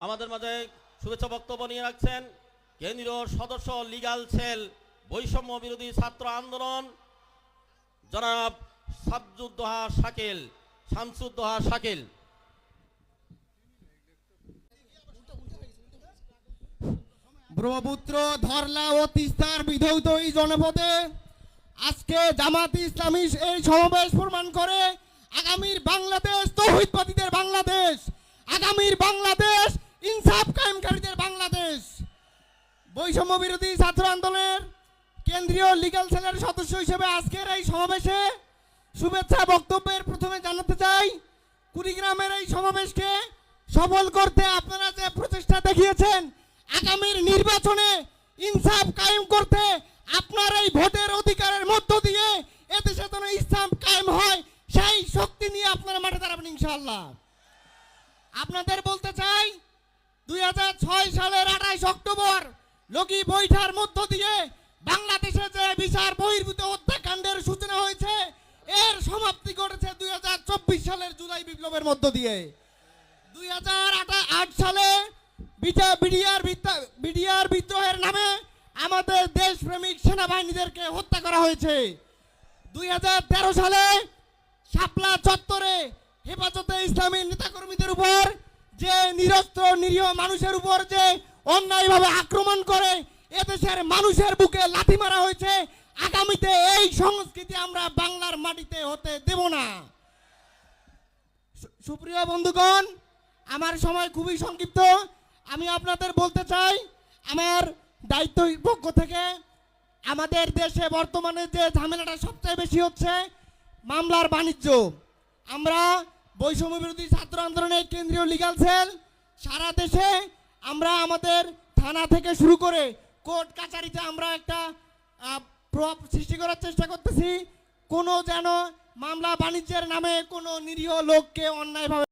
আমাদের মাঝে শুভেচ্ছা বক্তব্য নিয়ে রাখছেন কেন্দ্রীয় সদস্য লিগাল সেল বৈষম্য বিরোধী ছাত্র আন্দোলন, জনাব সাবজুদ্দোহা শাকিল, শামসুদ্দোহা শাকিল। ব্রহ্মপুত্র ধরলা ও তিস্তার বিধৌত এই জনপদে আজকে জামাত ইসলামী এই সমাবেশ প্রমাণ করে আগামীর বাংলাদেশ তৌহিদবাদীদের বাংলাদেশ। আগামীর বাংলাদেশ বৈষম্য বিরোধী ছাত্র আন্দোলনের কেন্দ্রীয় লিগ্যাল সেলের সদস্য হিসেবে আজকের এই সমাবেশে শুভেচ্ছা বক্তব্যের প্রথমে জানাতে চাই, কুড়িগ্রামের এই সমাবেশকে সফল করতে আপনারা যে প্রচেষ্টা দেখিয়েছেন, আগামীর নির্বাচনে ইনসাফ কায়েম করতে আপনার এই ভোটের অধিকারের মধ্য দিয়ে এদেশে যেন ইসলাম কায়েম হয়, সেই শক্তি নিয়ে আপনারা মাঠে দাঁড়াবেন ইনশাআল্লাহ। আপনাদের বলতে চাই, দুই হাজার ছয় সালের আঠাইশ অক্টোবর লগি বৈঠার মধ্য দিয়ে বাংলাদেশে যে বিচার বহির্ভূত হত্যাকাণ্ডের সূচনা হয়েছে, এর সমাপ্তি ঘটেছে দুই হাজার চব্বিশ সালের জুলাই বিপ্লবের মধ্য দিয়ে। দুই সালে বিটা- বিডিআর বিদ্যা- বিডিআর বিদ্রোহের নামে আমাদের দেশপ্রেমিক সেনাবাহিনীদেরকে হত্যা করা হয়েছে। দুই হাজার তেরো সালে শাপলা চত্বরে হেফাজতে ইসলামী নেতাকর্মীদের উপর যে নিরস্ত্র নিরীহ মানুষের উপর যে অন্যায়ভাবে আক্রমণ করে এদেশের মানুষের বুকে লাথি মারা হয়েছে, আগামীতে এই সংস্কৃতি আমরা বাংলার মাটিতে হতে দেব না। সুপ্রিয় বন্ধুগণ, আমার সময় খুবই সংক্ষিপ্ত। আমি আপনাদের বলতে চাই, আমার দায়িত্ব পক্ষ থেকে আমাদের দেশে বর্তমানে যে ঝামেলাটা সবচেয়ে বেশি হচ্ছে, মামলার বাণিজ্য। আমরা বৈষম্য বিরোধী ছাত্র আন্দোলনের কেন্দ্রীয় লিগাল সেল সারা দেশে আমরা আমাদের থানা থেকে শুরু করে কোর্ট কাচারিতে আমরা একটা প্রভাব সৃষ্টি করার চেষ্টা করতেছি। কোনো যেন মামলা বাণিজ্যের নামে কোনো নিরীহ লোককে অন্যায়ভাবে